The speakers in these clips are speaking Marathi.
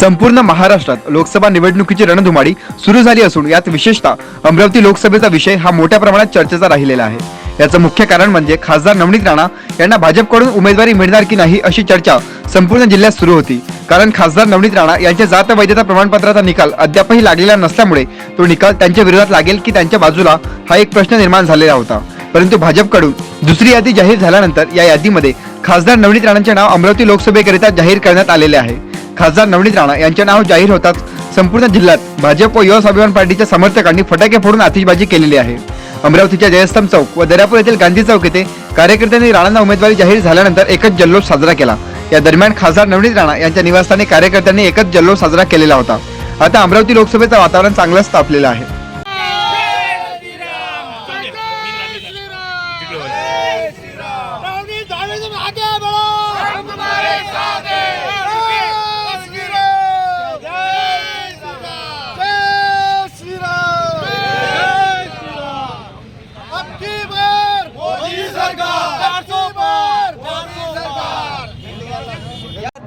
संपूर्ण महाराष्ट्रात लोकसभा निवडणुकीची रणधुमाडी सुरू झाली असून यात विशेषतः अमरावती लोकसभेचा विषय हा मोठ्या प्रमाणात चर्चेचा राहिलेला आहे. याचं मुख्य कारण म्हणजे खासदार नवनीत राणा यांना भाजपकडून उमेदवारी मिळणार की नाही अशी चर्चा संपूर्ण जिल्ह्यात सुरू होती. कारण खासदार नवनीत राणा यांच्या जात वैधता प्रमाणपत्राचा निकाल अद्यापही लागलेला नसल्यामुळे तो निकाल त्यांच्या विरोधात लागेल की त्यांच्या बाजूला हा एक प्रश्न निर्माण झालेला होता. परंतु भाजपकडून दुसरी यादी जाहीर झाल्यानंतर या यादीमध्ये खासदार नवनीत राणांचे नाव अमरावती लोकसभेकरिता जाहीर करण्यात आलेले आहे. खासदार नवनीत राणा यांचे नाव जाहीर होताच संपूर्ण जिल्ह्यात भाजप व युवा स्वाभिमान पार्टीच्या समर्थकांनी फटाके फोडून आतिषबाजी केलेली आहे. अमरावतीच्या जयस्तंभ चौक व दर्यापूर येथील गांधी चौक येथे कार्यकर्त्यांनी राणांना उमेदवारी जाहीर झाल्यानंतर एकच जल्लोष साजरा केला. या दरम्यान खासदार नवनीत राणा यांच्या निवासस्थानी कार्यकर्त्यांनी एकच जल्लोष साजरा केलेला होता. आता अमरावती लोकसभेचं वातावरण चांगलंच तापलेलं आहे.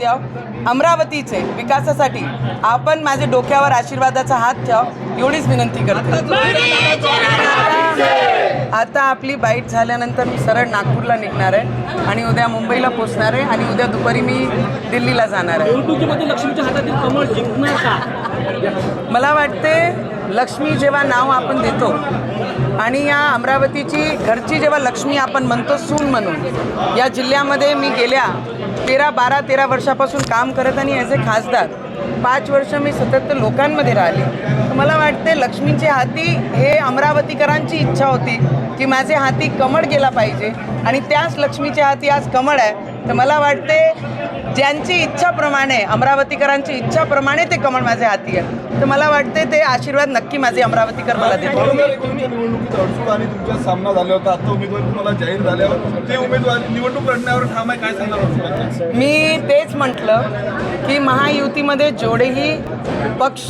द्याव अमरावतीचे विकासासाठी आपण माझ्या डोक्यावर आशीर्वादाचा हात ठेव एवढीच विनंती करतो. आता आपली बाईट झाल्यानंतर मी सरळ नागपूरला निघणार आहे आणि उद्या मुंबईला पोचणार आहे आणि उद्या दुपारी मी दिल्लीला जाणार आहे. मला वाटते लक्ष्मी जेव्हा नाव आपण देतो आणि या अमरावतीची घरची जेव्हा लक्ष्मी आपण म्हणतो सून म्हणून या जिल्ह्यामध्ये मी गेल्या तेरा बारा तेरा वर्षापासून काम करत आणि ॲज ए खासदार पाच वर्ष मी सतत लोकांमध्ये राहिले. तर मला वाटते लक्ष्मीचे हाती हे अमरावतीकरांची इच्छा होती की माझे हाती कमळ गेला पाहिजे. आणि त्याच लक्ष्मीच्या हाती आज कमळ आहे. तर मला वाटते ज्यांची इच्छाप्रमाणे अमरावतीकरांची इच्छाप्रमाणे ते कमळ माझ्या हाती आहे तर मला वाटते ते आशीर्वाद नक्की माझे अमरावतीकर मला निवडणुकीत अडसूळ आणि तुमचा सामना झाला होता आता उमेदवारी तुम्हाला जाहीर झाल्यावर ते उमेदवार निवडणूक लढण्यावर ठाम आहे. काय सांगणार मी तेच म्हटलं की महायुतीमध्ये जेवढेही पक्ष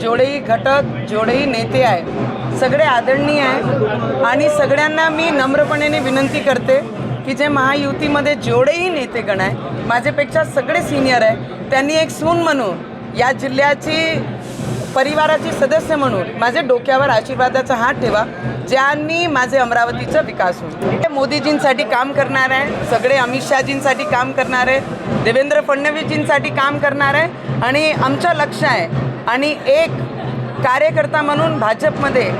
जेवढेही घटक जेवढेही नेते आहे सगळे आदरणीय आहे आणि सगळ्यांना मी नम्रपणेने विनंती करते की जे महायुतीमध्ये जेवढेही नेतेगण आहे माझ्यापेक्षा सगळे सिनियर आहे त्यांनी एक सून म्हणून या जिल्ह्याची परिवाराची सदस्य म्हणून माझ्या डोक्यावर आशीर्वादाचा हात ठेवा ज्यांनी माझे अमरावतीचा विकास होईल. मोदीजींसाठी काम करणार आहे सगळे अमित शहाजींसाठी काम करणार आहे देवेंद्र फडणवीसजींसाठी काम करणार आहे आणि आमचं लक्ष आहे. आणि एक कार्यकर्ता म्हणून भाजपमध्ये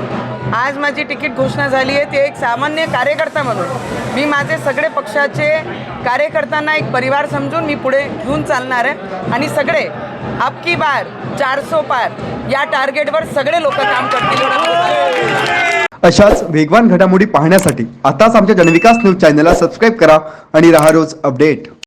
आज माझी तिकीट घोषणा झाली आहे. ते एक सामान्य कार्यकर्ता म्हणून. मी माझे सगळे पक्षाचे कार्यकर्त्यांना एक परिवार समजून मी पुढे घेऊन चालणार आहे. आणि सगळे अबकी बार चारसो पार या टार्गेटवर सगळे लोक काम करतील. अशाच वेगवान घडामोडी पाहण्यासाठी आताच आमच्या जनविकास न्यूज चॅनलला सबस्क्राईब करा आणि राहा रोज अपडेट.